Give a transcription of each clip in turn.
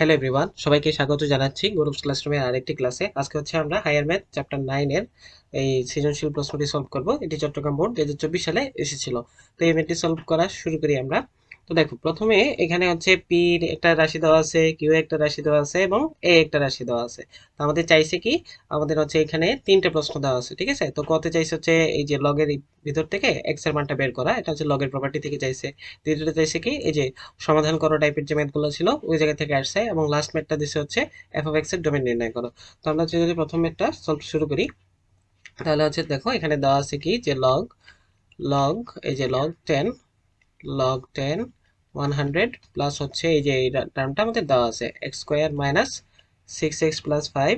Hello everyone সবাইকে স্বাগত জানাচ্ছি গ্রুপস ক্লাসরুমের আরেকটি ক্লাসে আজকে হচ্ছে আমরা হায়ার ম্যাথ চ্যাপ্টার নাইনের এই সৃজনশীল প্রশ্নটি সলভ করব। এটি চট্টগ্রাম বোর্ড দু হাজার চব্বিশ সালে এসেছিল। তো এই ম্যাথটি সলভ করা শুরু করি আমরা। তো দেখো, প্রথমে এখানে হচ্ছে পি একটা রাশি দেওয়া আছে কিউ একটা রাশি দেওয়া আছে এবং এ একটা রাশি দেওয়া আছে। তো আমাদের চাইছে কি? আমাদের হচ্ছে এখানে তিনটে প্রশ্ন দেওয়া আছে, ঠিক আছে? তো কত চাইছে হচ্ছে এই যে লগের ভিতর থেকে এক্সের মানটা বের করা, এটা হচ্ছে লগের প্রপার্টি থেকে চাইছে। দ্বিতীয়টা চাইছে কি? এই যে সমাধান করো টাইপের যে ম্যাথগুলো ছিল, ওই জায়গা থেকে আসছে এবং লাস্ট ম্যাথটা দিছে হচ্ছে এফ অফ এক্সের ডোমেন নির্ণয় করো। তো আমরা যদি প্রথম ম্যাথটা সলভ শুরু করি, তাহলে হচ্ছে দেখো, এখানে দেওয়া আছে কি? যে লগ লগ এই যে log ten log ten one hundred plus হচ্ছে এই যে এই টার্মটা আমাদের দেওয়া আছে x square minus six x plus five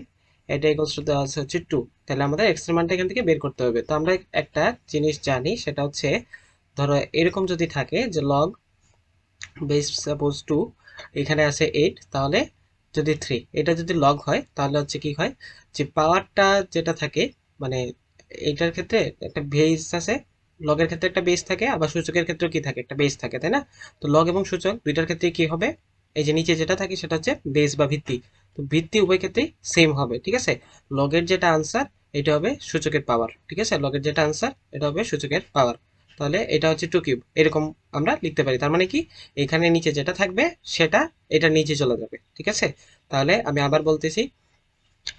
এটা ইকুয়ালস টু দেওয়া আছে হচ্ছে টু তাহলে আমাদের এক্সের মানটা এখান থেকে বের করতে হবে। তো আমরা একটা জিনিস জানি, সেটা হচ্ছে ধরো এরকম যদি থাকে যে লগ বেস সাপোজ টু এখানে আছে এইট তাহলে যদি থ্রি এটা যদি লগ হয়, তাহলে হচ্ছে কি হয়? যে পাওয়ারটা যেটা থাকে মানে এইটার ক্ষেত্রে একটা বেস আছে লগের ক্ষেত্রে একটা বেস থাকে, আবার সূচকের ক্ষেত্রেও কি থাকে? একটা বেস থাকে, তাই না? তো লগ এবং সূচক দুইটার ক্ষেত্রে কি হবে? এই যে নিচে যেটা থাকে সেটা হচ্ছে বেস বা ভিত্তি। তো ভিত্তি উভয় ক্ষেত্রেই সেম হবে, ঠিক আছে? লগের যেটা আনসার এটা হবে সূচকের পাওয়ার ঠিক আছে? লগের যেটা আনসার এটা হবে সূচকের পাওয়ার তাহলে এটা হচ্ছে টু কিউব এরকম আমরা লিখতে পারি। তার মানে কি? এখানে নিচে যেটা থাকবে, সেটা এটা নিচে চলে যাবে, ঠিক আছে? তাহলে আমি আবার বলতেছি,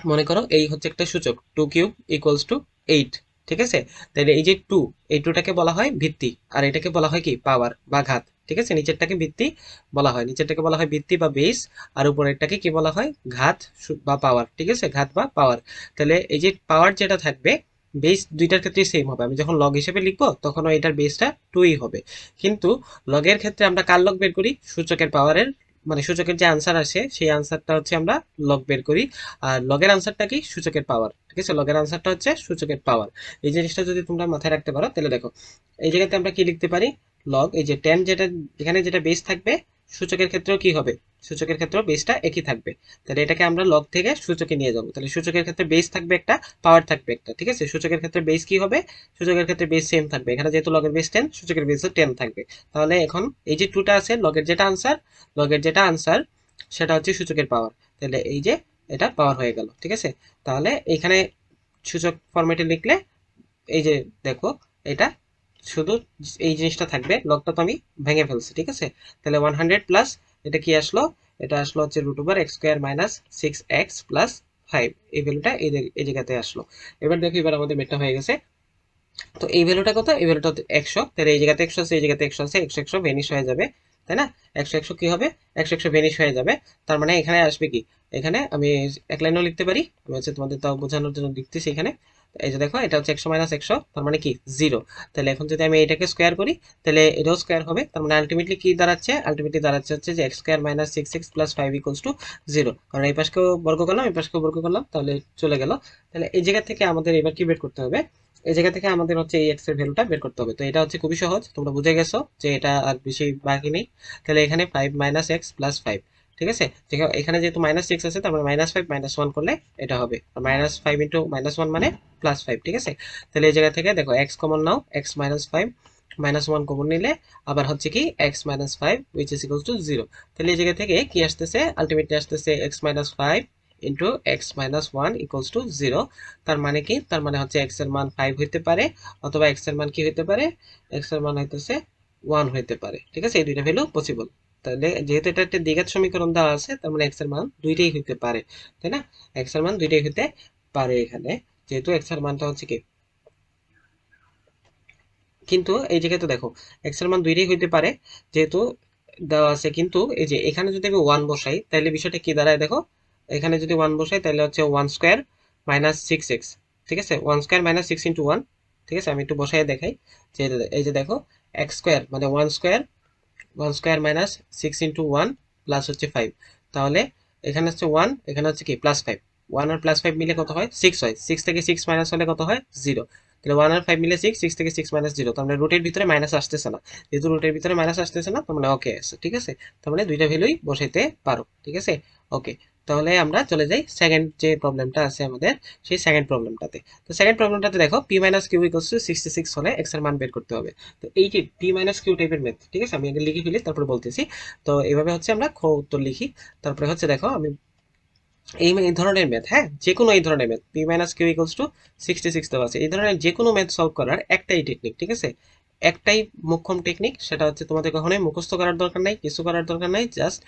মনে করো এই হচ্ছে একটা সূচক two cube equals to eight ঠিক আছে? তাহলে এই যে টু এই টুটাকে বলা হয় ভিত্তি। আর এটাকে বলা হয় কি? পাওয়ার বা ঘাত। ঠিক আছে? নিচেরটাকে ভিত্তি বলা হয়। নিচেরটাকে বলা হয় ভিত্তি বা বেস আর উপরেরটাকে কি বলা হয়? ঘাত বা পাওয়ার ঠিক আছে? ঘাত বা পাওয়ার তাহলে এই যে পাওয়ার যেটা থাকবে বেস দুইটার ক্ষেত্রেই সেম হবে। আমি যখন লগ হিসেবে লিখব, তখন এটার বেসটা টুই হবে। কিন্তু লগের ক্ষেত্রে আমরা কার লগ বের করি? সূচকের পাওয়ারের মানে সূচকের যে আনসার আসে, সেই আনসারটা হচ্ছে আমরা লগ বের করি। আর লগের আনসারটা কি? সূচকের পাওয়ার ঠিক আছে? লগের আনসারটা হচ্ছে সূচকের পাওয়ার এই জিনিসটা যদি তোমরা মাথায় রাখতে পারো, তাহলে দেখো, এই জায়গাতে আমরা কি লিখতে পারি? লগ এই যে টেন যেটা এখানে যেটা বেস থাকবে সূচকের ক্ষেত্রেও কি হবে? সূচকের ক্ষেত্রেও বেসটা একই থাকবে। তাহলে এটাকে আমরা লগ থেকে সূচকে নিয়ে যাব। তাহলে সূচকের ক্ষেত্রে বেস থাকবে একটা পাওয়ার থাকবে একটা, ঠিক আছে? সূচকের ক্ষেত্রে বেস কি হবে? সূচকের ক্ষেত্রে বেস সেম থাকবে। এখানে যেহেতু লগের বেস টেন সূচকের বেসও টেন থাকবে। তাহলে এখন এই যে টুটা আছে লগের যেটা আনসার লগের যেটা আনসার সেটা হচ্ছে সূচকের পাওয়ার তাহলে এই যে এটা পাওয়ার হয়ে গেল, ঠিক আছে? তাহলে এখানে সূচক ফরম্যাটে লিখলে, এই যে দেখো, এটা শুধু এই জিনিসটা থাকবে। লগটা তো আমি ভেঙে ফেলছি, ঠিক আছে? তাহলে ওয়ান হান্ড্রেড প্লাস এটা কি আসলো? এটা আসলো হচ্ছে root over x square minus six x plus five এই ভ্যালুটা এই জায়গাতে আসলো। এবার দেখো, এবার আমাদের মেটটা হয়ে গেছে। তো এই ভ্যালুটা কত? এই ভ্যালুটা একশো। তাহলে এই জায়গাতে একশো আছে, এই জায়গাতে একশো আছে, একশো একশো ভেনিশ হয়ে যাবে, তাই না? একশো একশো কি হবে? একশো একশো ভেনিশ হয়ে যাবে। তার মানে এখানে আসবে কি? এখানে আমি এক লাইনও লিখতে পারি। আমি হচ্ছে তোমাদের তাও বোঝানোর জন্য লিখতেছি এখানে। এই যে দেখো, এটা হচ্ছে একশো মাইনাস একশো, তার মানে কি? জিরো তাহলে এখন যদি আমি এটাকে স্কোয়ার করি, তাহলে এটাও স্কোয়ার হবে, তার মানে আলটিমেটলি কি দাঁড়াচ্ছে? আলটিমেটলি দাঁড়াচ্ছে হচ্ছে যে x square minus six x plus five equals to zero কারণ এই পাশকেও বর্গ করলাম, এই পাশকেও বর্গ করলাম, তাহলে চলে গেল। তাহলে এই জায়গা থেকে আমাদের এবার কি বের করতে হবে? এই জায়গা থেকে আমাদের হচ্ছে এই এক্সের ভ্যালুটা বের করতে হবে। তো এটা হচ্ছে খুবই সহজ, তোমরা বুঝে গেছো যে এটা আর বেশি বাকি নেই। তাহলে এখানে five minus x plus five ঠিক আছে? এখানে যেহেতু মাইনাস সিক্স আছে তার মানে মাইনাস ফাইভ মাইনাস ওয়ান করলে এটা হবে। Minus five into minus one মানে প্লাস ফাইভ ঠিক আছে? তাহলে এই জায়গা থেকে দেখো এক্স কমন নাও x minus five minus one common নিলে আবার হচ্ছে কি x minus five which is equal to zero তাহলে এই জায়গা থেকে কি আসতেছে? আলটিমেটলি আসতেছে x minus five into x minus one equals to zero তার মানে কি? তার মানে হচ্ছে এক্সের মান ফাইভ হইতে পারে, অথবা এক্সের মান কি হইতে পারে? এক্সের মান হইতেছে ওয়ান হইতে পারে। ঠিক আছে? এই দুইটা ভ্যালু পসিবল তাহলে যেহেতু এটা একটা দ্বিঘাত সমীকরণ দেওয়া আছে, তার মানে এক্সের মান দুইটাই হইতে পারে, তাই না? এক্সের মান দুইটাই হইতে পারে এখানে, যেহেতু এক্সের মানটা হচ্ছে কি? কিন্তু এই জায়গাতে দেখো এক্সের মান দুইটাই হইতে পারে, যেহেতু দেওয়া আছে, কিন্তু এই যে এখানে যদি আমি ওয়ান বসাই, তাহলে বিষয়টা কি দাঁড়ায় দেখো? এখানে যদি ওয়ান বসাই, তাহলে হচ্ছে one square minus six x ঠিক আছে? One square minus six into one ঠিক আছে? আমি একটু বসাই দেখাই, যে এই যে দেখো এক্স স্কোয়ার মানে one square one square minus six into one plus হচ্ছে ফাইভ তাহলে এখানে হচ্ছে ওয়ান এখানে হচ্ছে কি? প্লাস ফাইভ ওয়ান আর প্লাস ফাইভ মিলে কত হয়? সিক্স হয়। সিক্স থেকে সিক্স মাইনাস হলে কত হয়? জিরো তাহলে ওয়ান আর ফাইভ মিলে সিক্স সিক্স থেকে সিক্স মাইনাস জিরো তার মানে রুটের ভিতরে মাইনাস আসতেছে না। যেহেতু রুটের ভিতরে মাইনাস আসতেছে না, তার মানে ওকে আছে। ঠিক আছে? তার মানে দুইটা ভ্যালুই বসাইতে পারো। ঠিক আছে? ওকে তাহলে আমরা চলে যাই সেকেন্ড যে প্রবলেমটা আছে আমাদের, সেই সেকেন্ড প্রবলেমটাতে তো সেকেন্ড প্রবলেমটাতে দেখো p minus q equals to sixty six হলে এক্সের মান বের করতে হবে। তো এই যে পি মাইনাস কিউ টাইপের মেথ ঠিক আছে? আমি আগে লিখে ফেলি, তারপরে বলতেছি। তো এইভাবে হচ্ছে আমরা খ উত্তর লিখি। তারপরে হচ্ছে দেখো, আমি এই এই ধরনের ম্যাথ হ্যাঁ? যে কোনো এই ধরনের math p minus q equals to sixty six দেওয়া আছে। এই ধরনের যে কোনো ম্যাথ সলভ করার একটাই টেকনিক ঠিক আছে? একটাই মোক্ষম টেকনিক সেটা হচ্ছে তোমাদের কখনোই মুখস্থ করার দরকার নাই, কিছু করার দরকার নাই জাস্ট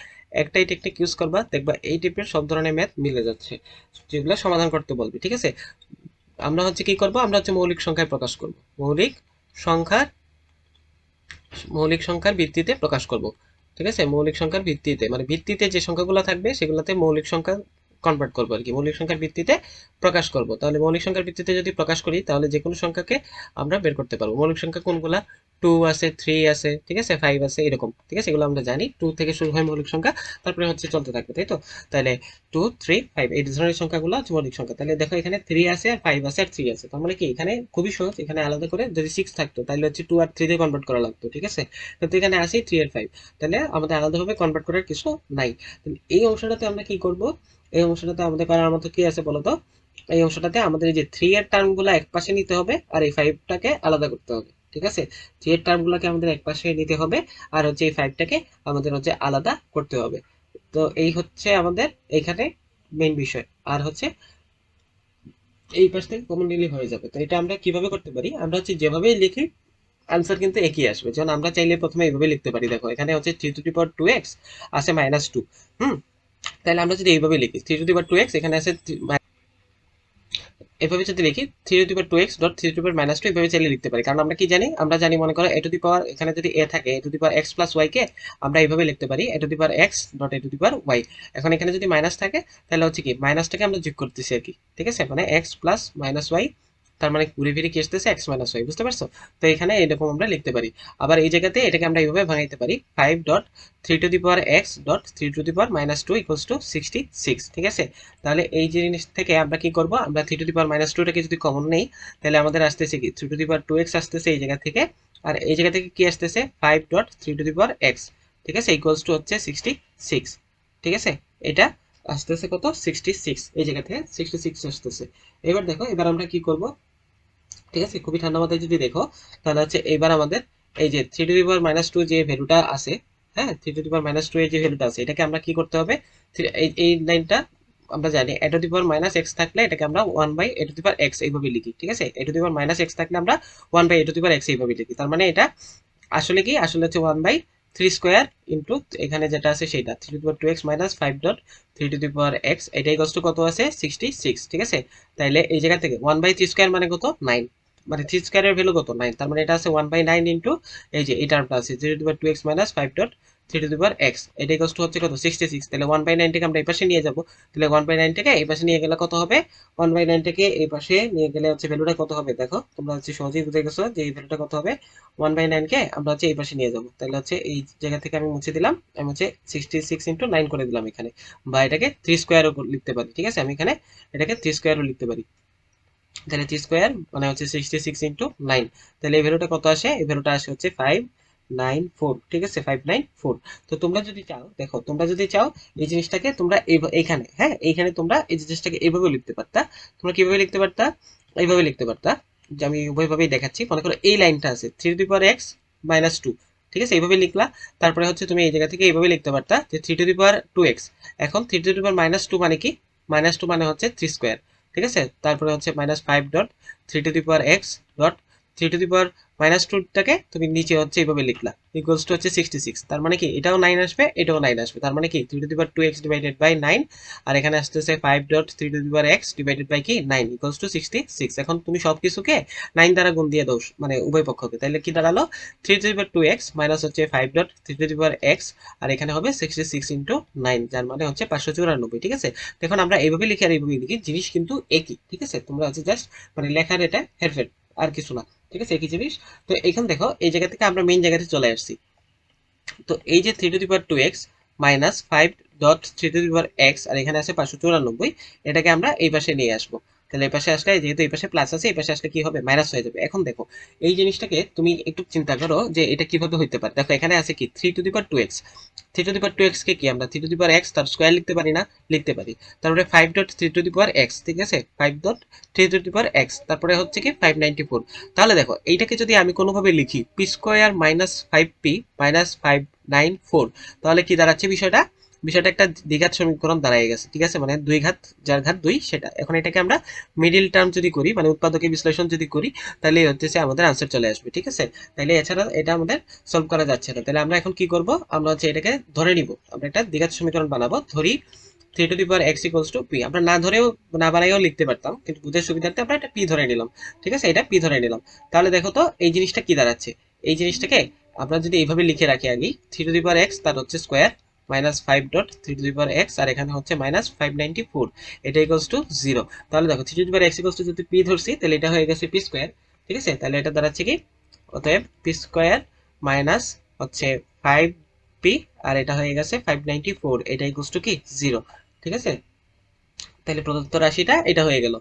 একটাই টেকনিক ইউজ করবা, দেখবা এই টাইপের সব ধরনের ম্যাথ মিলে যাচ্ছে, যেগুলো সমাধান করতে বলবে, ঠিক আছে? আমরা হচ্ছে কি করব? আমরা হচ্ছে মৌলিক সংখ্যায় প্রকাশ করব, মৌলিক সংখ্যার মৌলিক সংখ্যার ভিত্তিতে প্রকাশ করব, ঠিক আছে? মৌলিক সংখ্যার ভিত্তিতে মানে ভিত্তিতে যে সংখ্যাগুলো থাকবে, সেগুলোতে মৌলিক সংখ্যা কনভার্ট করব আর কি। মৌলিক সংখ্যার ভিত্তিতে প্রকাশ করব। তাহলে মৌলিক সংখ্যার ভিত্তিতে যদি প্রকাশ করি, তাহলে যে কোনো সংখ্যাকে আমরা বের করতে পারব। মৌলিক সংখ্যা কোনগুলা? টু আছে থ্রি আছে, ঠিক আছে? ফাইভ আছে, এরকম, ঠিক আছে? এগুলো আমরা জানি। টু থেকে শুরু হয় মৌলিক সংখ্যা, তারপরে হচ্ছে চলতে থাকবে, তাই তো? তাহলে টু থ্রি ফাইভ এই ধরনের সংখ্যাগুলো হচ্ছে মৌলিক সংখ্যা। তাহলে দেখো এখানে থ্রি আছে আর ফাইভ আছে আর থ্রি আছে। তার মানে কি? এখানে খুবই সহজ। এখানে আলাদা করে যদি সিক্স থাকতো, তাহলে হচ্ছে টু আর থ্রি দিয়ে কনভার্ট করা লাগতো, ঠিক আছে? কিন্তু এখানে আসি থ্রি আর ফাইভ তাহলে আমাদের আলাদাভাবে কনভার্ট করার কিছু নাই। এই অংশটাতে আমরা কি করব? এই অংশটাতে আমাদের করার মতো কি আছে বলতো? এই অংশটাতে আমাদের এই যে থ্রি এর টার্মগুলো এক পাশে নিতে হবে আর এই ফাইভটাকে আলাদা করতে হবে, ঠিক আছে? থ্রি এর টার্মগুলোকে আমাদের এক পাশে নিতে হবে আর হচ্ছে এই ফাইভটাকে আমাদের হচ্ছে আলাদা করতে হবে। তো এই হচ্ছে আমাদের এখানে মেইন বিষয় আর হচ্ছে এই পাশ থেকে কমন নিলে হয়ে যাবে। তো এটা আমরা কীভাবে করতে পারি? আমরা হচ্ছে যেভাবেই লিখি আনসার কিন্তু একই আসবে। যেমন আমরা চাইলে প্রথমে এইভাবে লিখতে পারি। দেখো, এখানে হচ্ছে three to power two x আছে মাইনাস টু হুম? তাহলে আমরা যদি এইভাবে লিখি three to the power two x এখানে আছে এভাবে যদি লিখি three to power two x dot three to power minus two এভাবে চাইলে লিখতে পারি। কারণ আমরা কি জানি? আমরা জানি মনে করো এ টু দি পাওয়ার এখানে যদি এ থাকে a to the power x plus y কে আমরা এইভাবে লিখতে পারি a to the power x dot a to the power y এখন এখানে যদি মাইনাস থাকে, তাহলে হচ্ছে কি? মাইনাসটাকে আমরা যোগ করতেছি আর কি, ঠিক আছে? মানে এক্স প্লাস মাইনাস ওয়াই তার মানে ঘুরে ফিরে কি আসতেছে? এক্স মাইনাস ওয়াই বুঝতে পারছ? তো এখানে এরকম আমরা লিখতে পারি। আবার এই জায়গাতে এটাকে আমরা এইভাবে ভাঙাইতে পারি। Five dot three to the power x dot three to the power minus two equals to sixty six ঠিক আছে? তাহলে এই জিনিস থেকে আমরা কি করব? আমরা three to the power minus টুটাকে যদি কমন নেই, তাহলে আমাদের আসতেছে কি? Three to the power two x আসতেছে এই জায়গা থেকে। আর এই জায়গা থেকে কি আসতেছে? Five dot three to the power x ঠিক আছে? ইকুয়ালস টু হচ্ছে সিক্সটি সিক্স ঠিক আছে? এটা আসতেছে কত? সিক্সটি সিক্স এই জায়গা থেকে সিক্সটি সিক্স আসতেছে। এবার দেখো, এবার আমরা কি করব? ঠিক আছে? খুবই ঠান্ডা মাথায় যদি দেখো, তাহলে হচ্ছে এবার আমাদের এই যে three to the power minus two যে ভ্যালুটা আছে হ্যাঁ? Three to the power minus two এর যে ভ্যালুটা আছে, এটাকে আমরা কি করতে হবে? এই লাইনটা আমরা জানি a to the power minus x থাকলে এটাকে আমরা one by a to the power x এইভাবে লিখি, ঠিক আছে? A to the power minus x থাকলে আমরা one by a to the power x এইভাবে লিখি। তার মানে এটা আসলে কি? আসলে হচ্ছে one by three square into এখানে যেটা আছে সেটা three to power two x minus five dot three to the power x এটাই কষ্ট কত আছে? সিক্সটি সিক্স ঠিক আছে? তাইলে এই জায়গা থেকে ওয়ান বাই থ্রি স্কোয়ার মানে কত? নাইন মানে থ্রি স্কোয়ারের ভ্যালু কত? নাইন তার মানে এটা আছে ওয়ান বাই নাইন ইন্টু এই যে এই টার্মটা আছে zero to two x minus five dot three to power x এটাই কষ্ট হচ্ছে কত? সিক্সটি সিক্স তাহলে ওয়ান বাই নাইনটাকে আমরা এই পাশে নিয়ে যাব। তাহলে ওয়ান বাই নাইনটাকে এই পাশে নিয়ে গেলে কত হবে? ওয়ান বাই নাইনটাকে এই পাশে নিয়ে গেলে হচ্ছে ভ্যালুটা কত হবে? দেখো, তোমরা হচ্ছে সহজেই বুঝে গেছো যে এই ভ্যালুটা কত হবে? ওয়ান বাই নাইনকে আমরা হচ্ছে এই পাশে নিয়ে যাব। তাহলে হচ্ছে এই জায়গা থেকে আমি মুছে দিলাম, আমি হচ্ছে সিক্সটি সিক্স ইন্টু নাইন করে দিলাম এখানে। বা এটাকে থ্রি স্কোয়ারও লিখতে পারি, ঠিক আছে? আমি এখানে এটাকে থ্রি স্কোয়ারও লিখতে পারি। তাহলে থ্রি স্কোয়ার মানে হচ্ছে সিক্সটি সিক্স ইন্টু নাইন তাহলে এই ভ্যালুটা কত আসে? এই ভ্যালুটা আসে হচ্ছে ফাইভ নাইন ফোর ঠিক আছে? ফাইভ নাইন ফোর তো তোমরা যদি চাও, দেখো, তোমরা যদি চাও, এই জিনিসটাকে তোমরা এইখানে হ্যাঁ? এইখানে তোমরা এই জিনিসটাকে এইভাবে লিখতে পারতা। তোমরা কীভাবে লিখতে পারতা? এইভাবে লিখতে পারতা। যে আমি উভয়ভাবেই দেখাচ্ছি। মনে করো এই লাইনটা আছে three to the power x minus two ঠিক আছে? এইভাবে লিখলা। তারপরে হচ্ছে তুমি এই জায়গা থেকে এইভাবে লিখতে পারতা যে three to the power two x এখন three to the power minus two মানে কি? মাইনাস টু মানে হচ্ছে থ্রি স্কোয়ার ঠিক আছে? তারপরে হচ্ছে minus five dot three to the power x dot three to the power minus টুটাকে তুমি নিচে হচ্ছে এইভাবে লিখলা ইকুয়ালস টু হচ্ছে সিক্সটি সিক্স তার মানে কি? এটাও নাইন আসবে, এটাও নাইন আসবে। তার মানে কি? Three to the power two x divided by nine আর এখানে আসতেছে five dot three to the power x divided by কি? Nine equals to sixty six এখন তুমি সব কিছুকে নাইন দ্বারা গুণ দিয়ে দাও মানে উভয় পক্ষকে। তাহলে কি দাঁড়াল? Three to the power two x minus হচ্ছে five dot three to the power x আর এখানে হবে সিক্সটি সিক্স ইন্টু নাইন যার মানে হচ্ছে পাঁচশো চুরানব্বই, ঠিক আছে? দেখুন, আমরা এইভাবে লিখি আর এইভাবে লিখি, জিনিস কিন্তু একই, ঠিক আছে? তোমরা হচ্ছে জাস্ট মানে লেখার এটা হেরফের, আর কিছু না। ঠিক আছে, একই জিনিস। তো এখানে দেখো, এই জায়গা থেকে আমরা মেইন জায়গাতে চলে আসছি। তো এই যে three to the power two x minus five dot three to the power x আর এখানে আছে পাঁচশো চুরানব্বই, এটাকে আমরা এই পাশে নিয়ে আসব। তাহলে এই পাশে আসলে, যেহেতু এই পাশে প্লাস আছে, এই পাশে আসলে কি হবে? মাইনাস হয়ে যাবে। এখন দেখো, এই জিনিসটাকে তুমি একটু চিন্তা করো যে এটা কীভাবে হইতে পারে। দেখো, এখানে আছে কি? Three to the power two x three to the power two x কে আমরা? Three to the power x তার স্কোয়ার লিখতে পারি না? লিখতে পারি। তারপরে five dot three to the power x ঠিক আছে? Five dot three to the power x তারপরে হচ্ছে কি? ফাইভ নাইনটি ফোর তাহলে দেখো, এইটাকে যদি আমি কোনোভাবে লিখি p square minus five p minus five nine four তাহলে কি দাঁড়াচ্ছে বিষয়টা? বিষয়টা একটা দ্বিঘাত সমীকরণ দাঁড়ায় গেছে, ঠিক আছে? মানে দুই ঘাত যার ঘাত, দুই, সেটা। এখন এটাকে আমরা মিডিল টার্ম যদি করি মানে উৎপাদকের বিশ্লেষণ যদি করি, তাহলে হচ্ছে আমাদের আনসার চলে আসবে, ঠিক আছে? তাহলে এছাড়া এটা আমাদের সলভ করা যাচ্ছে না। তাহলে আমরা এখন কি করব? আমরা হচ্ছে এটাকে ধরে নিব। আমরা একটা দ্বিঘাত সমীকরণ বানাবো, ধরি three to the power x equals to p আমরা না ধরেও, না বানাইও লিখতে পারতাম, কিন্তু বুঝের সুবিধার্থে আমরা এটা পি ধরে নিলাম, ঠিক আছে? এটা পি ধরে নিলাম। তাহলে দেখো তো, এই জিনিসটা কি দাঁড়াচ্ছে? এই জিনিসটাকে আমরা যদি এইভাবে লিখে রাখি আগে three to the power x তার হচ্ছে square minus five dot three to power x আর এখানে হচ্ছে মাইনাস ফাইভ নাইনটি ফোর এটা ইকুয়ালস টু জিরো তাহলে দেখো three to power x equals to যদি পি ধরছি, তাহলে এটা হয়ে গেছে পি স্কোয়ার ঠিক আছে? তাহলে এটা দাঁড়াচ্ছে কি? অতএব পি স্কোয়ার মাইনাস হচ্ছে ফাইভ পি আর এটা হয়ে গেছে ফাইভ নাইনটি ফোর এটা ইকুয়ালস টু কি? জিরো ঠিক আছে? তাহলে প্রদত্ত রাশিটা এটা হয়ে গেল।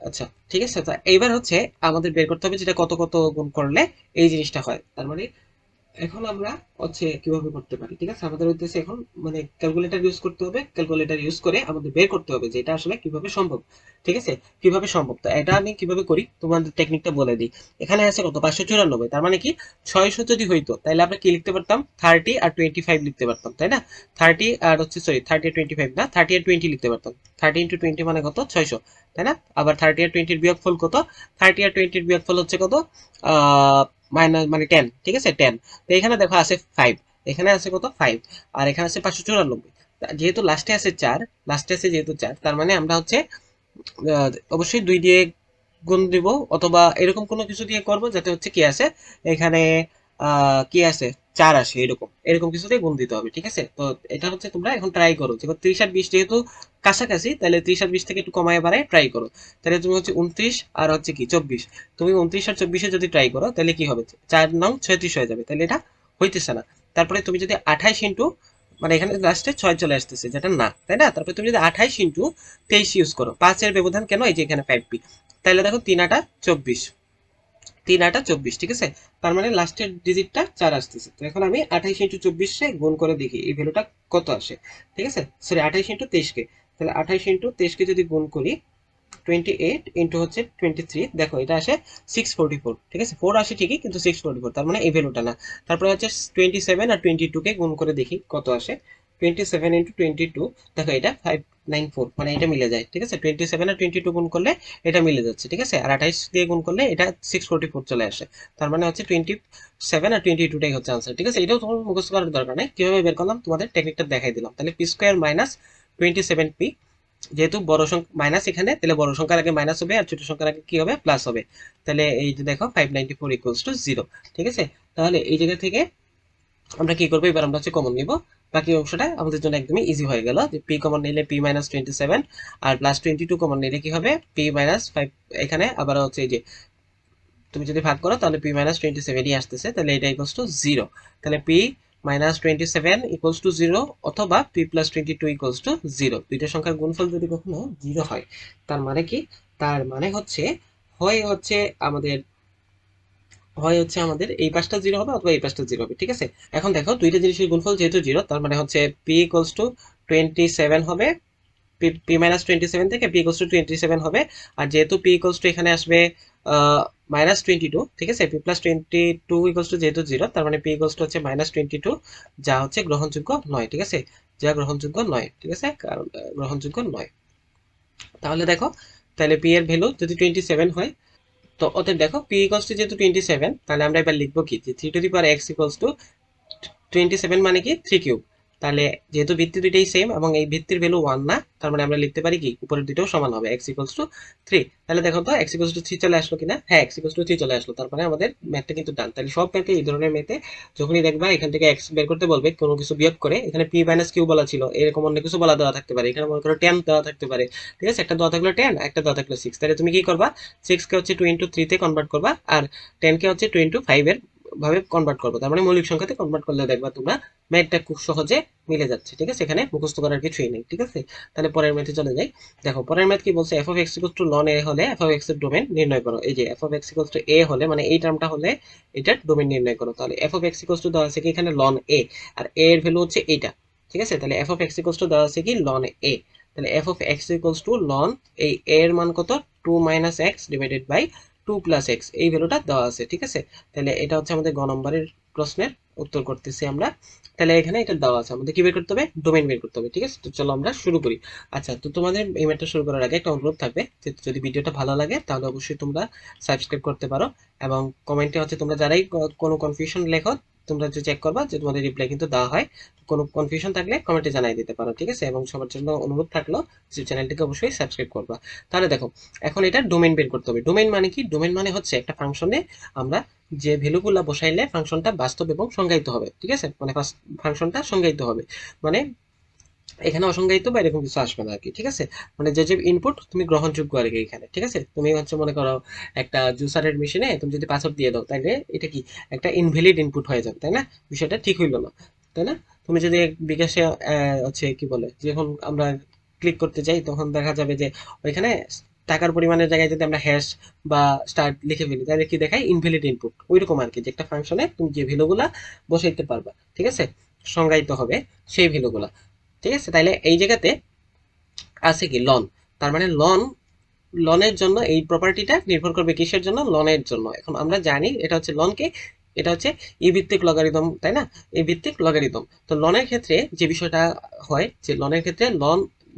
আচ্ছা ঠিক আছে? তো এইবার হচ্ছে আমাদের বের করতে হবে যেটা কত কত গুণ করলে এই জিনিসটা হয়। তার মানে এখন আমরা হচ্ছে কীভাবে করতে পারি, ঠিক আছে? আমাদের উদ্দেশ্যে এখন মানে ক্যালকুলেটর ইউজ করতে হবে ক্যালকুলেটর ইউজ করে আমাদের বের করতে হবে যে এটা আসলে কীভাবে সম্ভব, ঠিক আছে? কীভাবে সম্ভব? তো এটা আমি কীভাবে করি? তোমাদের টেকনিকটা বলে দিই। এখানে আছে কত? পাঁচশো চুরানব্বই। তার মানে কি? ছয়শো যদি হইতো তাহলে আমরা কি লিখতে পারতাম? থার্টি আর টোয়েন্টি ফাইভ লিখতে পারতাম, তাই না? থার্টি আর হচ্ছে সরি থার্টি আর টোয়েন্টি ফাইভ না থার্টি আর টোয়েন্টি লিখতে পারতাম। থার্টি ইন্টু টোয়েন্টি মানে কত? ছয়শো, তাই না? আবার থার্টি আর টোয়েন্টির বিয়োগফল কত? থার্টি আর টোয়েন্টির বিয়োগফল হচ্ছে কত? আহ মাইনাস মানে টেন ঠিক আছে? টেন তো এখানে দেখো আছে ফাইভ এখানে আছে কত? ফাইভ আর এখানে আছে পাঁচশো চুরানব্বই। যেহেতু লাস্টে আছে চার লাস্টে আছে যেহেতু চার, তার মানে আমরা হচ্ছে অবশ্যই দুই দিয়ে গুণ দিব অথবা এরকম কোনো কিছু দিয়ে করব যাতে হচ্ছে কি আছে এখানে কি আছে? চার আসে, এরকম। এরকম কিছু দিয়ে গুণ দিতে হবে, ঠিক আছে? তো এটা হচ্ছে তোমরা এখন ট্রাই করো। যে ত্রিশ আর বিশ যেহেতু কাছাকাছি, তাহলে ত্রিশ আর বিশ থেকে একটু কমায় বাড়ায় ট্রাই করো। তাহলে তুমি হচ্ছে উনত্রিশ আর হচ্ছে কি, চব্বিশ। তুমি উনত্রিশ আর চব্বিশে যদি ট্রাই করো, তাহলে কি হবে? চার নং ছয়ত্রিশ হয়ে যাবে। তাহলে এটা হইতেছে না। তারপরে তুমি যদি আঠাইশ ইন্টু মানে এখানে লাস্টে ছয় চলে আসতেছে, যেটা না, তাই না? তারপরে তুমি যদি আঠাইশ ইন্টু তেইশ ইউজ করো। পাঁচের ব্যবধান কেন? এই যে এখানে ফাইভ পি তাহলে দেখো তিন আটা চব্বিশ। তিন আটা চব্বিশ, ঠিক আছে? তার মানে লাস্টের ডিজিটটা চার আসতেছে। তো এখন আমি আঠাইশ ইন্টু চব্বিশে গুণ করে দেখি, এই ভ্যালুটা কত আসে? ঠিক আছে? সরি আঠাইশ ইন্টু তেইশকে। তাহলে আঠাইশ ইন্টু তেইশকে যদি গুণ করি টোয়েন্টি এইট ইন্টু হচ্ছে টোয়েন্টি থ্রি দেখো এটা আসে সিক্স ফোরটি ফোর ঠিক আছে? ফোর আসে ঠিকই, কিন্তু সিক্স ফোরটি ফোর তার মানে এই ভ্যালুটা না। তারপরে হচ্ছে টোয়েন্টি সেভেন আর টোয়েন্টি টুকে গুণ করে দেখি কত আসে। Twenty seven into twenty two দেখো এটা ফাইভ নাইন ফোর মানে এটা মিলে যায়, ঠিক আছে? টোয়েন্টি সেভেন আর টোয়েন্টি টু গুণ করলে এটা মিলে যাচ্ছে, ঠিক আছে? আর আঠাইশ দিয়ে গুণ করলে এটা সিক্স ফোরটি ফোর চলে আসে। তার মানে হচ্ছে টোয়েন্টি সেভেন আর টোয়েন্টি টুটাই হচ্ছে আনসার ঠিক আছে? এটাও তোমার মুখস্থ করার দরকার নেই। কীভাবে বের করলাম? তোমাদের টেকনিকটা দেখাই দিলাম। তাহলে p square minus twenty seven p যেহেতু বড় সংখ্যা মাইনাস এখানে, তাহলে বড় সংখ্যার আগে মাইনাস হবে আর ছোট সংখ্যার আগে কি হবে? প্লাস হবে। তাহলে এই যে দেখো five ninety four equals to zero ঠিক আছে? তাহলে এই জায়গা থেকে আমরা কি করব? এবার আমরা হচ্ছে কমন নিব। বাকি অংশটা আমাদের জন্য একদমই ইজি হয়ে গেল। যে পি কমন নিলে পি মাইনাস টোয়েন্টি সেভেন আর প্লাস টোয়েন্টি টু কমন নিলে কি হবে? পি মাইনাস ফাইভ এখানে আবার হচ্ছে যে, তুমি যদি ভাগ করো, তাহলে পি মাইনাস টোয়েন্টি সেভেনই আসতেছে, তাহলে এটা ইকুয়ালস টু জিরো তাহলে p minus twenty seven equals to zero অথবা p plus twenty two equals to zero দুইটা সংখ্যার গুণফল যদি কখনো জিরো হয়, তার মানে কি? তার মানে হচ্ছে, হয় হচ্ছে আমাদের হয় হচ্ছে আমাদের এই পাশটা জিরো হবে অথবা এই পাশটা জিরো হবে, ঠিক আছে? এখন দেখো দুইটা জিনিসের গুণফল যেহেতু জিরো তার মানে হচ্ছে p equals to twenty seven হবে পি মাইনাস টোয়েন্টি সেভেন থেকে p equals to twenty seven হবে, আর যেহেতু পি ইকুয়ালস টু এখানে আসবে মাইনাস টোয়েন্টি টু ঠিক আছে? P plus twenty two equals to যেহেতু জিরো তার মানে পি ইকুয়ালস টু হচ্ছে মাইনাস টোয়েন্টি টু যা হচ্ছে গ্রহণযোগ্য নয়, ঠিক আছে? যা গ্রহণযোগ্য নয়, ঠিক আছে? কারণ গ্রহণযোগ্য নয়। তাহলে দেখো, তাহলে পি এর ভ্যালু যদি টোয়েন্টি সেভেন হয় তো অতএব দেখো পি ইকুয়ালস টু যেহেতু টোয়েন্টি সেভেন তাহলে আমরা এবার লিখব কি? Three to the power x equals to twenty seven মানে কি? থ্রি কিউব তাহলে যেহেতু ভিত্তি দুইটাই সেম এবং এই ভিত্তির ভ্যালু ওয়ান না, তার মানে আমরা লিখতে পারি কি? উপরের দুইটাও সমান হবে এক্স ইকুয়ালস টু থ্রি তাহলে দেখো তো এক্স ইকুয়ালস টু থ্রি চলে আসলো কিনা? হ্যাঁ এক্স ইকুয়ালস টু থ্রি চলে আসলো, তারপরে আমাদের ম্যাথটা কিন্তু ডান তাহলে সব ম্যাথে এই ধরনের ম্যাথে যখনই দেখবা, এখান থেকে এক্স বের করতে বলবে, কোনো কিছু বিয়োগ করে, এখানে পি মাইনাস কিউ বলা ছিল, এরকম অন্য কিছু বলা দেওয়া থাকতে পারে। এখানে মনে করো টেন দেওয়া থাকতে পারে। ঠিক আছে? একটা দেওয়া থাকল টেন একটা দেওয়া থাকল সিক্স তাহলে তুমি কি করবা? সিক্স কে হচ্ছে টু ইন্টু থ্রিতে কনভার্ট করবা, আর টেন কে হচ্ছে টু ইন্টু ফাইভ এর ভাবে কনভার্ট করব। তার মানে মৌলিক সংখ্যাতে কনভার্ট করলে দেখবা তোমরা ম্যাথটা খুব সহজে মিলে যাচ্ছে, ঠিক আছে? এখানে মুখস্থ করার কিছুই নেই, ঠিক আছে? তাহলে পরের ম্যাথে চলে যাই। দেখো, পরের ম্যাথ কি বলছে? F of x to ln a হলে এফ অফ এক্সের ডোমেন নির্ণয় করো। এই যে f of x to a হলে মানে এই টার্মটা হলে এটার ডোমেন নির্ণয় করো। তাহলে এফ অফ এক্স টু দেওয়া আছে কি এখানে? লন এ আর এ এর ভ্যালু হচ্ছে এইটা, ঠিক আছে? তাহলে এফ অফ এক্স টু দেওয়া আছে কি? লন এ তাহলে f of x equals to ln এই এ এর মান কত? Two minus x divided by two plus x এই ভ্যালুটা দেওয়া আছে, ঠিক আছে? তাহলে এটা হচ্ছে আমাদের গ নম্বরের প্রশ্নের উত্তর করতেছি আমরা। তাহলে এখানে এটা দেওয়া আছে, আমাদের কি বের করতে হবে? ডোমেন বের করতে হবে, ঠিক আছে? তো চলো আমরা শুরু করি। আচ্ছা তো তোমাদের এই ম্যাটটা শুরু করার আগে একটা অনুরোধ থাকবে যে যদি ভিডিওটা ভালো লাগে, তাহলে অবশ্যই তোমরা সাবস্ক্রাইব করতে পারো এবং কমেন্টে হচ্ছে তোমরা যারাই কোনো কনফিউশন লেখো তোমরা যে চেক করবা যে তোমাদের রিপ্লাই কিন্তু দেওয়া হয়। কোনো কনফিউশন থাকলে কমেন্টে জানাই দিতে পারো, ঠিক আছে? এবং সবার জন্য অনুরোধ থাকল যে চ্যানেলটিকে অবশ্যই সাবস্ক্রাইব করবা। তাহলে দেখো, এখন এটা ডোমেন বের করতে হবে। ডোমেন মানে কি? ডোমেন মানে হচ্ছে একটা ফাংশনে আমরা যে ভ্যালুগুলো বসাইলে ফাংশনটা বাস্তব এবং সংজ্ঞায়িত হবে, ঠিক আছে? মানে ফাংশনটা সংজ্ঞায়িত হবে। মানে এখানে অসংজ্ঞায়িত বা এরকম কিছু আসবে না আর কি, ঠিক আছে? মানে যে যে ইনপুট তুমি গ্রহণযোগ্য আর কি এখানে, ঠিক আছে? তুমি হচ্ছে মনে করো একটা জুসারের মেশিনে তুমি যদি পাসওয়ার্ড দিয়ে দাও তাহলে এটা কি? একটা ইনভ্যালিড ইনপুট হয়ে যাবে, তাই না? বিষয়টা ঠিক হইল না, তাই না? তুমি যদি বিকাশে হচ্ছে কি বলে, যখন আমরা ক্লিক করতে যাই, তখন দেখা যাবে যে ওইখানে টাকার পরিমাণের জায়গায় যদি আমরা হ্যাশ বা স্টার্ট লিখে ফেলি তাহলে কি দেখায়? ইনভ্যালিড ইনপুট ওইরকম আর কি, যে একটা ফাংশনে তুমি যে ভ্যালুগুলা বসাইতে পারবা, ঠিক আছে? সংজ্ঞায়িত হবে সেই ভ্যালুগুলা ঠিক আছে? তাইলে এই জায়গাতে আছে কি? লন তার মানে লন লনের জন্য এই প্রপার্টিটা নির্ভর করবে কিসের জন্য? লনের জন্য। এখন আমরা জানি এটা হচ্ছে লনকে এটা হচ্ছে ই ভিত্তিক লগারিদম তাই না? এই ভিত্তিক লগারিদম তো লনের ক্ষেত্রে যে বিষয়টা হয়, যে লনের ক্ষেত্রে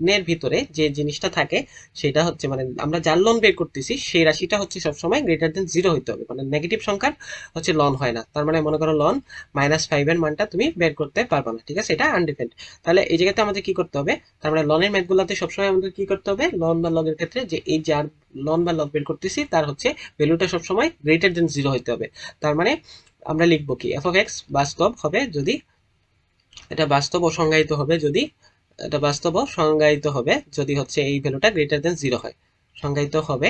লনের ভিতরে যে জিনিসটা থাকে, সেটা হচ্ছে মানে আমরা যার লন বের করতেছি, সেই রাশিটা হচ্ছে সবসময় গ্রেটার দেন জিরো হইতে হবে। মানে নেগেটিভ সংখ্যার হচ্ছে লন হয় না। তার মানে মনে করো লন মাইনাস ফাইভের মানটা তুমি বের করতে পারবে না, ঠিক আছে? এটা আনডিফেন্ড তাহলে এই জায়গাতে আমাদের কি করতে হবে? তার মানে লনের ম্যাথগুলোতে সবসময় আমাদের কি করতে হবে? লন বা লগের ক্ষেত্রে যে এই যার লন বা লগ বের করতেছি, তার হচ্ছে ভ্যালুটা সবসময় গ্রেটার দেন জিরো হইতে হবে। তার মানে আমরা লিখব কি? এফ অফ এক্স বাস্তব হবে যদি, এটা বাস্তব ও সংজ্ঞায়িত হবে যদি এটা বাস্তব সংজ্ঞায়িত হবে যদি হচ্ছে এই ভ্যালুটা গ্রেটার দেন জিরো হয়। সংজ্ঞায়িত হবে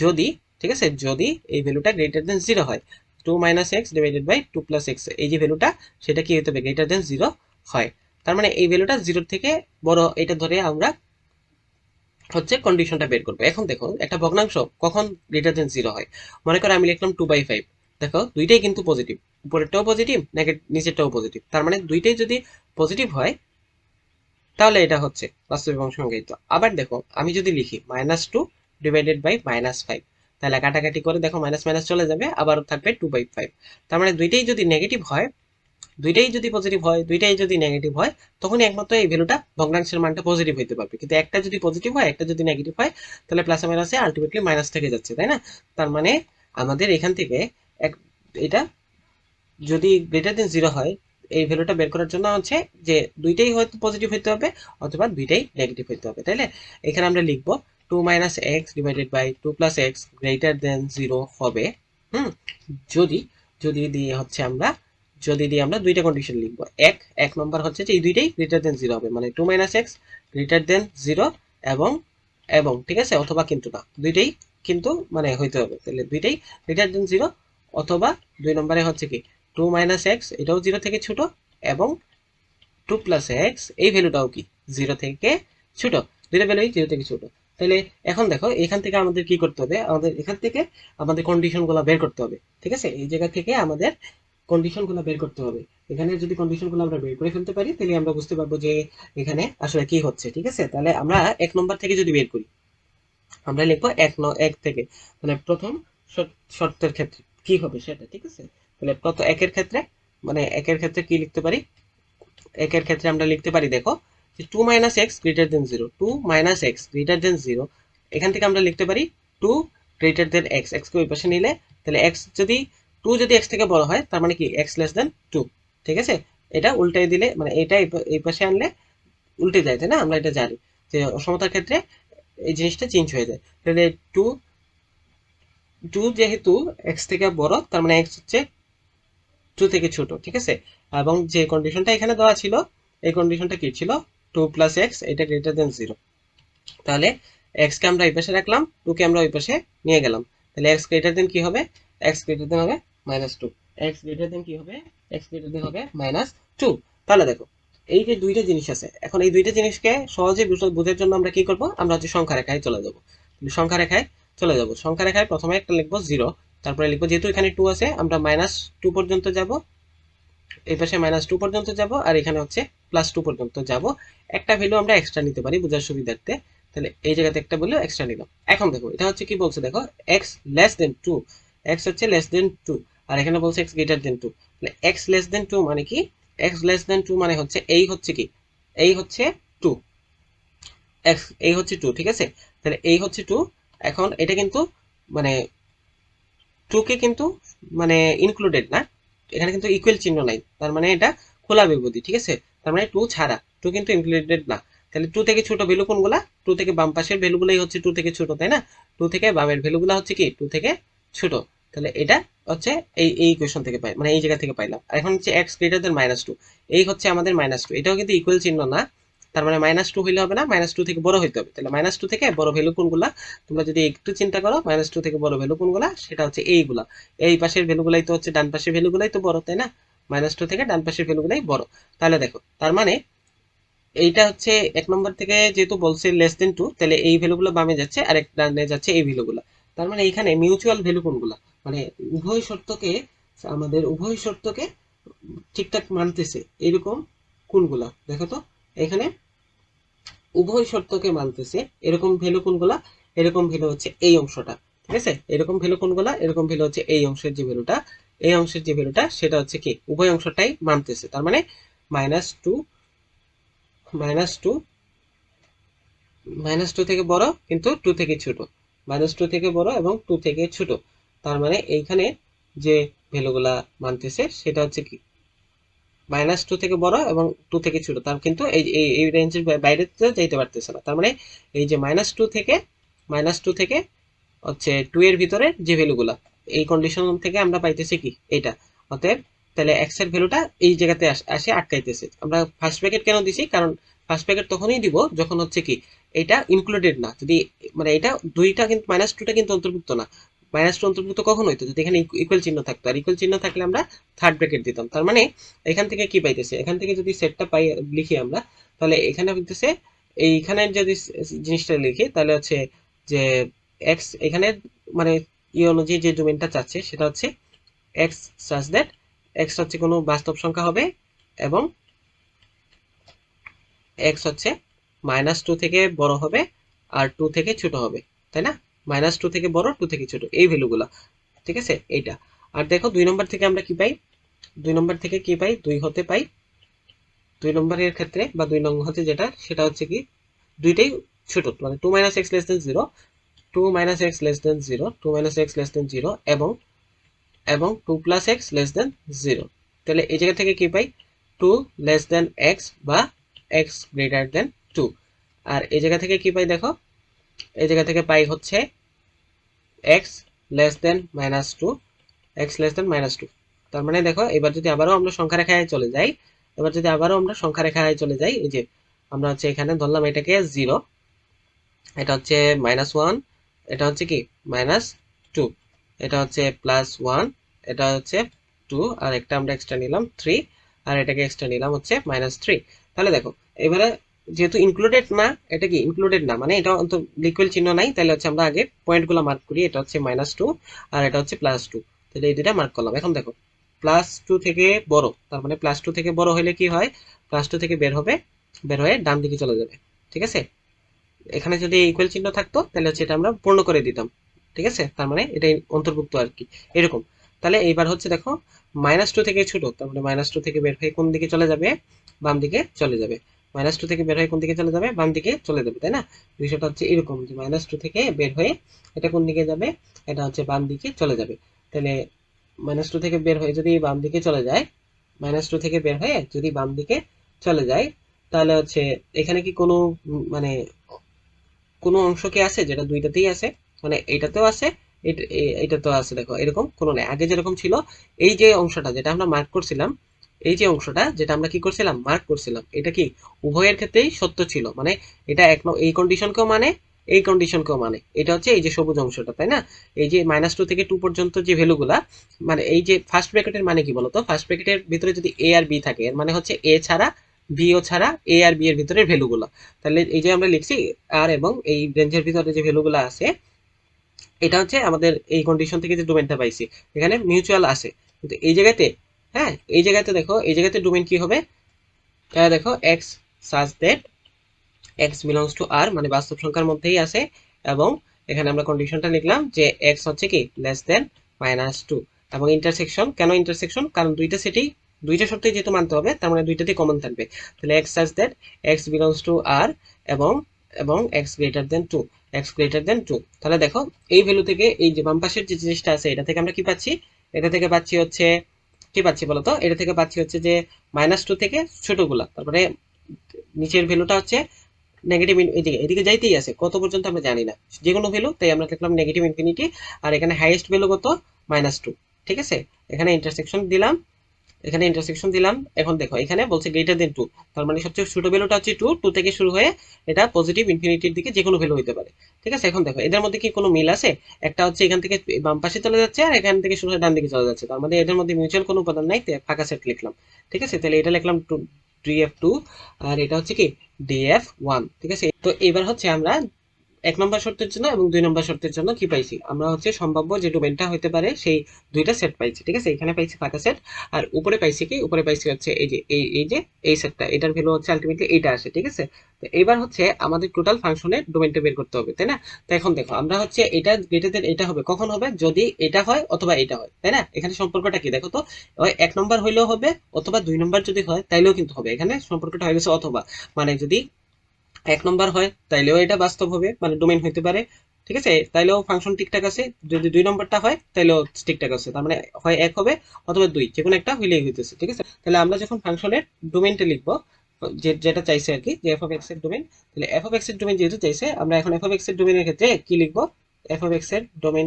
যদি, ঠিক আছে? যদি এই ভ্যালুটা গ্রেটার দেন জিরো হয় two minus x divided by two plus x এই যে ভ্যালুটা সেটা কি হতে হবে? গ্রেটার দেন জিরো হয়। তার মানে এই ভ্যালুটা জিরোর থেকে বড়, এটা ধরে আমরা হচ্ছে কন্ডিশনটা বের করব। এখন দেখো, একটা ভগ্নাংশ কখন গ্রেটার দেন জিরো হয়? মনে করো আমি লিখলাম টু বাই ফাইভ দেখো, দুইটাই কিন্তু পজিটিভ উপরেরটাও পজিটিভ নেগেটিভ নিচেরটাও পজিটিভ তার মানে দুইটাই যদি পজিটিভ হয় তাহলে এটা হচ্ছে বাস্তব এবং সংজ্ঞায়িত। আবার দেখো, আমি যদি লিখি minus two divided by minus five তাহলে কাটাকাটি করে দেখো মাইনাস মাইনাস চলে যাবে আবার থাকবে টু বাই ফাইভ তার মানে দুইটাই যদি নেগেটিভ হয়, দুইটাই যদি পজিটিভ হয়, দুইটাই যদি নেগেটিভ হয়, তখনই একমাত্র এই ভ্যালুটা ভগ্নাংশের মানটা পজিটিভ হইতে পারবে। কিন্তু একটা যদি পজিটিভ হয়, একটা যদি নেগেটিভ হয়, তাহলে প্লাস মাইনাসে আলটিমেটলি মাইনাস থেকে যাচ্ছে, তাই না? তার মানে আমাদের এখান থেকে এক, এটা যদি গ্রেটার দেন জিরো হয় এই ভ্যালুটা বের করার জন্য হচ্ছে যে দুইটাই হয়তো পজিটিভ হইতে হবে অথবা দুইটাই নেগেটিভ হইতে হবে, তাইলে এখানে আমরা লিখব two minus x divided by two plus x greater than zero হবে, হুম? যদি যদি দিয়ে হচ্ছে আমরা, যদি দিয়ে আমরা দুইটা কন্ডিশন লিখব, এক এক নম্বর হচ্ছে যে এই দুইটাই গ্রেটার দেন জিরো হবে মানে two minus x greater than zero এবং এবং, ঠিক আছে? অথবা কিন্তু না, দুইটাই কিন্তু মানে হইতে হবে তাহলে দুইটাই গ্রেটার দেন জিরো অথবা দুই নম্বরে হচ্ছে কি টু মাইনাস এক্স, এটাও জিরো থেকে ছোট, এবং টু প্লাস এক্স, এই ভ্যালুটাও কি? জিরো থেকে ছোট। দুইটা ভ্যালুই জিরো থেকে ছোট। তাহলে এখন দেখো, এখান থেকে আমাদের কি করতে হবে? আমাদের এখান থেকে আমাদের কন্ডিশনগুলো বের করতে হবে। ঠিক আছে? এই জায়গা থেকে আমাদের কন্ডিশনগুলো বের করতে হবে। এখানে যদি কন্ডিশনগুলো আমরা বের করে ফেলতে পারি, তাহলে আমরা বুঝতে পারব যে এখানে আসলে কি হচ্ছে। ঠিক আছে? তাহলে আমরা এক নম্বর থেকে যদি বের করি, আমরা লিখব এক ন, এক থেকে। মানে প্রথম শর্তের ক্ষেত্রে কি হবে সেটা, ঠিক আছে? তাহলে প্রথম একের ক্ষেত্রে মানে একের ক্ষেত্রে কি লিখতে পারি? একের ক্ষেত্রে আমরা লিখতে পারি, দেখো two minus x greater than zero two minus x greater than zero এখান থেকে আমরা লিখতে পারি টু গ্রেটার দেন এক্স এক্সকে ওই পাশে নিলে, তাহলে এক্স যদি টু যদি এক্স থেকে বড় হয়, তার মানে কি এক্স লেস দেন টু ঠিক আছে? এটা উল্টাই দিলে মানে এটা এই পাশে আনলে উল্টে যায়, তাই না? আমরা এটা জানি, যে অসমতার ক্ষেত্রে এই জিনিসটা চেঞ্জ হয়ে যায়। তাহলে টু টু যেহেতু এক্স থেকে বড়, তার মানে এক্স হচ্ছে টু থেকে ছোট, ঠিক আছে? এবং যে কন্ডিশনটা এখানে দেওয়া ছিল, এই কন্ডিশনটা কি ছিল? টু প্লাস এক্স এটা গ্রেটার দেন জিরো তাহলে এক্স কে আমরা এই পাশে রাখলাম, টু কে আমরা ওই পাশে নিয়ে গেলাম। তাহলে এক্স গ্রেটার দেন কি হবে? এক্স গ্রেটার দেন হবে minus two x greater than কি হবে? এক্স গ্রেটার দেন হবে মাইনাস টু তাহলে দেখো, এই যে দুইটা জিনিস আছে, এখন এই দুইটা জিনিসকে সহজে বুঝ- বোঝার জন্য আমরা কি করব? আমরা হচ্ছে সংখ্যা রেখায় চলে যাব। সংখ্যা রেখায় চলে যাব। সংখ্যা রেখায় প্রথমে একটা লিখব জিরো তারপরে লিখব, যেহেতু এখানে টু আছে, আমরা মাইনাস টু পর্যন্ত যাব, এই পাশে মাইনাস টু পর্যন্ত যাব, আর এখানে হচ্ছে প্লাস টু পর্যন্ত যাব। একটা ভ্যালু আমরা এক্সট্রা নিতে পারি বোঝার সুবিধার্থে। তাহলে এই জায়গাতে একটা ভ্যালু এক্সট্রা নিলাম। এখন দেখো, এটা হচ্ছে কি বলছে, দেখো x less than two x হচ্ছে লেস দেন টু আর এখানে বলছে এক্স গ্রেটার দেন টু তাহলে এক্স লেস দেন টু মানে কি? এক্স লেস দেন টু মানে হচ্ছে এই হচ্ছে কি? এই হচ্ছে টু এক্স এই হচ্ছে টু ঠিক আছে? তাহলে এই হচ্ছে টু এখন এটা কিন্তু মানে টু কে কিন্তু মানে ইনক্লুডেড না। এখানে কিন্তু ইকুয়াল চিহ্ন নাই। তার মানে এটা খোলা বিবৃতি ঠিক আছে? তার মানে টু ছাড়া। টু কিন্তু ইনক্লুডেড না। তাহলে টু থেকে ছোট ভ্যালু কোনগুলা? টু থেকে বাম পাশের ভ্যালুগুলাই হচ্ছে টু থেকে ছোট, তাই না? টু থেকে বামের ভ্যালুগুলা হচ্ছে কি? টু থেকে ছোট। তাহলে এটা হচ্ছে এই এই ইকুয়েশন থেকে পাই মানে এই জায়গা থেকে পাইলাম। আর এখন হচ্ছে x greater than minus two এই হচ্ছে আমাদের মাইনাস টু এটাও কিন্তু ইকুয়াল চিহ্ন না। তার মানে মাইনাস টু হইলে হবে না মাইনাস টু থেকে বড় হইতে হবে। তাহলে মাইনাস টু থেকে বড় ভ্যালু কোনগুলা? তোমরা যদি একটু চিন্তা করো মাইনাস টু থেকে বড় ভ্যালু কোনগুলা? সেটা হচ্ছে এইগুলা। এই পাশের ভ্যালুগুলাই তো হচ্ছে, ডান পাশের ভ্যালুগুলাই তো বড়, তাই না? মাইনাস টু থেকে ডান পাশের ভ্যালুগুলাই বড়। তাহলে দেখো, তার মানে এইটা হচ্ছে এক নম্বর থেকে যেহেতু বলছে লেস দেন টু তাহলে এই ভ্যালুগুলো বামে যাচ্ছে আর এক ডানে যাচ্ছে এই ভ্যালুগুলো তার মানে এইখানে মিউচুয়াল ভ্যালু কোনগুলা? মানে উভয় শর্তকে, আমাদের উভয় শর্তকে ঠিকঠাক মানতেছে, এরকম কোনগুলা? দেখো তো, এখানে উভয় শর্তকে মানতেছে, এরকম ভ্যালু কোনগুলা? এরকম ভ্যালু হচ্ছে এই অংশটা, ঠিক আছে? এরকম ভ্যালু কোনগুলা? এরকম ভ্যালু হচ্ছে এই অংশের যে ভ্যালুটা। এই অংশের যে ভ্যালুটা, সেটা হচ্ছে কি? উভয় অংশটাই মানতেছে, তার মানে minus two minus two minus two থেকে বড় কিন্তু টু থেকে ছোট। মাইনাস টু থেকে বড় এবং টু থেকে ছোট, তার মানে এইখানে যে ভ্যালুগুলা মানতেছে, সেটা হচ্ছে কি? মাইনাস টু থেকে বড় এবং টু থেকে ছোট। তার কিন্তু এই, এই- রেঞ্জের বাইরে যাইতে পারতেছে না। তার মানে এই যে মাইনাস টু থেকে মাইনাস টু থেকে হচ্ছে টু এর ভিতরে যে ভ্যালুগুলা এই কন্ডিশন থেকে আমরা পাইতেছি কি? এইটা। অতএব তাহলে এক্সের ভ্যালুটা এই জায়গাতে আসে আটকাইতেছে। আমরা ফার্স্ট প্যাকেট কেন দিছি? কারণ ফার্স্ট প্যাকেট তখনই দিব যখন হচ্ছে কি এটা ইনক্লুডেড না। যদি মানে এটা দুইটা কিন্তু মাইনাস টুটা কিন্তু অন্তর্ভুক্ত না। মাইনাস টু অন্তর্ভুক্ত কখন হইতো যদি এখানে ইকুয়াল চিহ্ন থাকতো। আর ইকুয়াল চিহ্ন থাকলে আমরা থার্ড ব্র্যাকেট দিতাম। তার মানে এখান থেকে কি পাইতেছে? এখান থেকে যদি সেটটা পাই, লিখি আমরা, তাহলে এখানে হইতেছে, এইখানে যদি জিনিসটা লিখি, তাহলে হচ্ছে যে এক্স এখানে মানে ই অনুযায়ী যে ডোমেনটা চাচ্ছে, সেটা হচ্ছে এক্স সাচ দ্যাট এক্স হচ্ছে কোনো বাস্তব সংখ্যা হবে এবং এক্স হচ্ছে মাইনাস টু থেকে বড় হবে, আর টু থেকে ছোট হবে। তাই না? মাইনাস টু থেকে বড়, টু থেকে ছোট, এই ভ্যালুগুলা। ঠিক আছে? এইটা। আর দেখো, দুই নম্বর থেকে আমরা কি পাই? দুই নম্বর থেকে কি পাই? দুই হতে পাই। দুই নম্বরের ক্ষেত্রে বা দুই নং হতে যেটা, সেটা হচ্ছে কি, দুইটাই ছোট মানে two minus x less than zero two minus x less than zero two minus x less than zero এবং এবং two plus x less than zero তাহলে এই জায়গা থেকে কি পাই? টু লেস দেন এক্স বা এক্স গ্রেটার দেন টু আর এই জায়গা থেকে কি পাই দেখো? এই জায়গা থেকে পাই হচ্ছে x less than minus two x less than minus two তার মানে দেখো, এবার যদি আবারও আমরা সংখ্যা রেখায় চলে যাই, এবার যদি আবারও আমরা সংখ্যা রেখায় চলে যাই, এই যে আমরা হচ্ছে এখানে ধরলাম এটাকে জিরো এটা হচ্ছে মাইনাস ওয়ান এটা হচ্ছে কি? মাইনাস টু এটা হচ্ছে প্লাস ওয়ান এটা হচ্ছে টু আর একটা আমরা এক্সট্রা নিলাম থ্রি আর এটাকে এক্সট্রা নিলাম হচ্ছে মাইনাস থ্রি তাহলে দেখো, এবারে যেহেতু ইনক্লুডেড না, এটা কি ইনক্লুডেড না? মানে এটা অন্ত লিকুইড চিহ্ন নাই, তাহলে হচ্ছে আমরা আগে পয়েন্টগুলো মার্ক করি, এটা হচ্ছে মাইনাস টু আর এটা হচ্ছে প্লাস টু তাহলে এই দুটা মার্ক করলাম। এখন দেখো প্লাস টু থেকে বড়, তার মানে প্লাস টু থেকে বড় হলে কি হয়? প্লাস টু থেকে বের হবে, বের হয়ে ডান দিকে চলে যাবে। ঠিক আছে? এখানে যদি ইকুয়াল চিহ্ন থাকতো, তাহলে হচ্ছে এটা আমরা পূর্ণ করে দিতাম। ঠিক আছে? তার মানে এটা অন্তর্ভুক্ত আর কি। এরকম। তাহলে এইবার হচ্ছে দেখো মাইনাস টু থেকে ছোট, তার মানে মাইনাস টু থেকে বের হয়ে কোন দিকে চলে যাবে? বাম দিকে চলে যাবে। মাইনাস টু থেকে বের হয়ে কোন দিকে চলে যাবে? বাম দিকে চলে যাবে, তাই না? বিষয়টা হচ্ছে এরকম যে মাইনাস টু থেকে বের হয়ে এটা কোন দিকে যাবে? এটা হচ্ছে বাম দিকে চলে যাবে। তাহলে মাইনাস টু থেকে বের হয়ে যদি বাম দিকে চলে যায় মাইনাস টু থেকে বের হয়ে যদি বাম দিকে চলে যায়, তাহলে হচ্ছে এখানে কি কোনো মানে কোনো অংশ কি আছে যেটা দুইটাতেই আছে? মানে এইটাতেও আছে, এটা- এইটাতেও আছে, দেখো, এরকম কোনো নাই। আগে যেরকম ছিল, এই যে অংশটা যেটা আমরা মার্ক করছিলাম এই যে অংশটা যেটা আমরা কি করছিলাম? মার্ক করছিলাম। এটা কি? উভয়ের ক্ষেত্রেই সত্য ছিল। মানে এটা এক এই কন্ডিশনকেও মানে এই কন্ডিশনকেও মানে। এটা হচ্ছে এই যে সবুজ অংশটা, তাই না? এই যে মাইনাস টু থেকে টু পর্যন্ত যে ভ্যালুগুলা মানে এই যে ফার্স্ট ব্র্যাকেটের মানে কি বলতো? ফার্স্ট ব্র্যাকেটের ভিতরে যদি এ আর বি থাকে, এর মানে হচ্ছে এ ছাড়া বি ও ছাড়া এ আর বি এর ভিতরে ভ্যালুগুলো। তাহলে এই যে আমরা লিখছি আর এবং এই রেঞ্জের ভিতরে যে ভ্যালুগুলো আছে, এটা হচ্ছে আমাদের এই কন্ডিশন থেকে যে ডোমেনটা পাইছি, এখানে মিউচুয়াল আছে। কিন্তু এই জায়গাতে হ্যাঁ এই জায়গাতে দেখো, এই জায়গাতে ডোমেন কি হবে? তাহলে দেখো x such that x belongs to R মানে বাস্তব সংখ্যার মধ্যেই আছে, এবং এখানে আমরা কন্ডিশনটা লিখলাম যে এক্স হচ্ছে কি? লেস দেন মাইনাস টু এবং ইন্টারসেকশন কেন ইন্টারসেকশন কারণ দুইটা সেটি দুইটা শর্তেই যেহেতু মানতে হবে, তার মানে দুইটাতেই কমন থাকবে। তাহলে x such that x belongs to R এবং এবং x greater than two x greater than two তাহলে দেখো, এই ভ্যালু থেকে এই যে বাম পাশের যে জিনিসটা আছে, এটা থেকে আমরা কি পাচ্ছি? এটা থেকে পাচ্ছি হচ্ছে কি পাচ্ছি বলতো? এটা থেকে পাচ্ছি হচ্ছে যে মাইনাস টু থেকে ছোটগুলা। তারপরে নিচের ভ্যালুটা হচ্ছে নেগেটিভ এদিকে এদিকে যাইতেই আছে, কত পর্যন্ত আমরা জানি না। যে কোনো ভ্যালু তাই আমরা দেখলাম নেগেটিভ ইনফিনিটি আর এখানে হাইয়েস্ট ভ্যালু কত? মাইনাস টু ঠিক আছে? এখানে ইন্টারসেকশন দিলাম এখানে ইন্টারসেকশন দিলাম। এখন দেখো, এখানে বলছে গ্রেটার দেন টু তার মানে সবচেয়ে ছোট ভ্যালুটা হচ্ছে টু টু থেকে শুরু হয়ে এটা পজিটিভ ইনফিনিটির দিকে যে কোনো ভ্যালু হতে পারে। ঠিক আছে? এখন দেখো, এদের মধ্যে কি কোনো মিল আছে? একটা হচ্ছে এখান থেকে বাম পাশে চলে যাচ্ছে আর এখান থেকে শুরু হয়ে ডান দিকে চলে যাচ্ছে। তার মানে এদের মধ্যে মিউচুয়াল কোনো উপাদান নাই ফাঁকা সেট লিখলাম। ঠিক আছে? তাহলে এটা লিখলাম টু ডিএফ টু আর এটা হচ্ছে কি ডিএফ ওয়ান ঠিক আছে? তো এবার হচ্ছে আমরা এক নম্বর শর্তের জন্য এবং দুই নম্বর শর্তের জন্য কি পাইছি? আমরা হচ্ছে সম্ভাব্য যে ডোমেনটা হতে পারে, সেই দুইটা সেট পাইছি, ঠিক আছে? এখানে পাইছি ফাঁকা সেট আর উপরে পাইছি কি? উপরে পাইছি হচ্ছে এই যে, এই এই যে, এই সেটটা এটার ভ্যালু হচ্ছে আলটিমেটলি এইটা আসে, ঠিক আছে? তো এবার হচ্ছে আমাদের টোটাল ফাংশনের ডোমেনটা বের করতে হবে, তাই না? তো এখন দেখো, আমরা হচ্ছে এটা গ্রেটার দেন এটা হবে, কখন হবে? যদি এটা হয় অথবা এটা হয়, তাই না? এখানে সম্পর্কটা কি? দেখো তো, ওই এক নম্বর হইলেও হবে, অথবা দুই নম্বর যদি হয়, তাইলেও কিন্তু হবে। এখানে সম্পর্কটা হয়ে গেছে অথবা। মানে যদি এক নম্বর হয়, তাইলেও এটা বাস্তব হবে মানে ডোমেন হইতে পারে, ঠিক আছে? তাইলেও ফাংশন ঠিকঠাক আছে, যদি দুই নম্বরটা হয়, তাইলেও ঠিকঠাক আছে, তার মানে হয় এক হবে অথবা দুই যে কোনো একটা হইলেই হইতেছে, ঠিক আছে? তাহলে আমরা যখন ফাংশনের ডোমেনটা লিখব যেটা চাইছে আর কি, যে এফ অফ এক্সের ডোমেন তাহলে এফ অফ এক্সের ডোমেন যেহেতু চাইছে, আমরা এখন এফ অফ এক্সের ডোমেনের ক্ষেত্রে কি লিখব? এফ অফ এক্সের ডোমেন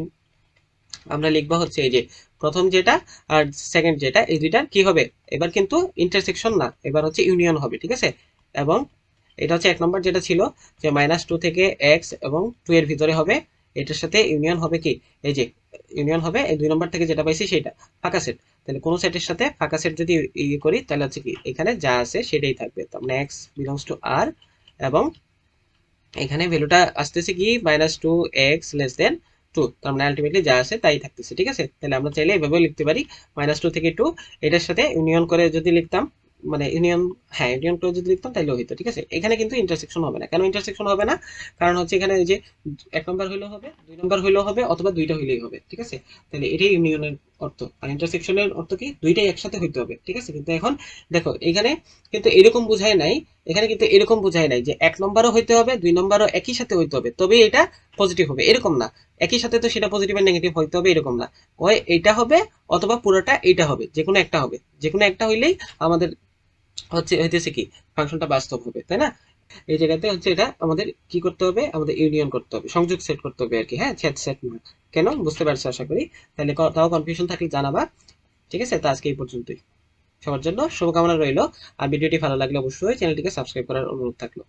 আমরা লিখব হচ্ছে এই যে, প্রথম যেটা আর সেকেন্ড যেটা, এই দুইটা কি হবে? এবার কিন্তু ইন্টারসেকশন না, এবার হচ্ছে ইউনিয়ন হবে, ঠিক আছে? এবং এটা হচ্ছে এক নম্বর যেটা ছিল যে মাইনাস টু থেকে এক্স এবং টু এর ভিতরে হবে। এটার সাথে ইউনিয়ন হবে কি? এই যে ইউনিয়ন হবে, এই দুই নম্বর থেকে যেটা পাইছি সেটা ফাঁকা সেট তাহলে কোনো সেটের সাথে ফাঁকা সেট যদি ইয়ে করি, তাহলে হচ্ছে কি? এখানে যা আছে সেটাই থাকবে। তার মানে এক্স বিলংস টু আর এবং এখানে ভ্যালুটা আসতেছে কি? Minus two x less than two তার মানে আলটিমেটলি যা আছে তাই থাকতেছে, ঠিক আছে? তাহলে আমরা চাইলে এভাবেও লিখতে পারি। মাইনাস টু থেকে টু এটার সাথে ইউনিয়ন করে যদি লিখতাম মানে ইউনিয়ন হ্যাঁ ইউনিয়ন করে যদি লিখতাম তাহলে হইতো, ঠিক আছে? এখানে কিন্তু ইন্টারসেকশন হবে না। কেন ইন্টারসেকশন হবে না? কারণ হচ্ছে এখানে যে এক নম্বর হইলেও হবে, দুই নম্বর হইলেও হবে, অথবা দুইটা হইলেই হবে, ঠিক আছে? তাহলে এটাই ইউনিয়নের অর্থ। আর ইন্টারসেকশনের অর্থ কি? দুইটাই একসাথে হইতে হবে, ঠিক আছে? কিন্তু এখন দেখো, এখানে কিন্তু এরকম বুঝায় নাই, এখানে কিন্তু এরকম বুঝায় নাই যে এক নম্বরও হইতে হবে, দুই নম্বরও একই সাথে হইতে হবে, তবে এটা পজিটিভ হবে, এরকম না। একই সাথে তো সেটা পজিটিভ আর নেগেটিভ হইতে হবে, এরকম না। হয় এইটা হবে, অথবা পুরোটা এইটা হবে যে কোনো একটা হবে। যে কোনো একটা হইলেই আমাদের হচ্ছে হইতেছে কি? ফাংশনটা বাস্তব হবে, তাই না? এই জায়গাতে হচ্ছে এটা আমাদের কি করতে হবে? আমাদের ইউনিয়ন করতে হবে, সংযোগ সেট করতে হবে আর কি হ্যাঁ? সেট সেট না। কেন? বুঝতে পারছ আশা করি। তাহলে তাও কনফিউশন থাকলে জানাবা। ঠিক আছে? তো আজকে এই পর্যন্তই। সবার জন্য শুভকামনা রইল। আর ভিডিওটি ভালো লাগলে অবশ্যই চ্যানেলটিকে সাবস্ক্রাইব করার অনুরোধ থাকল।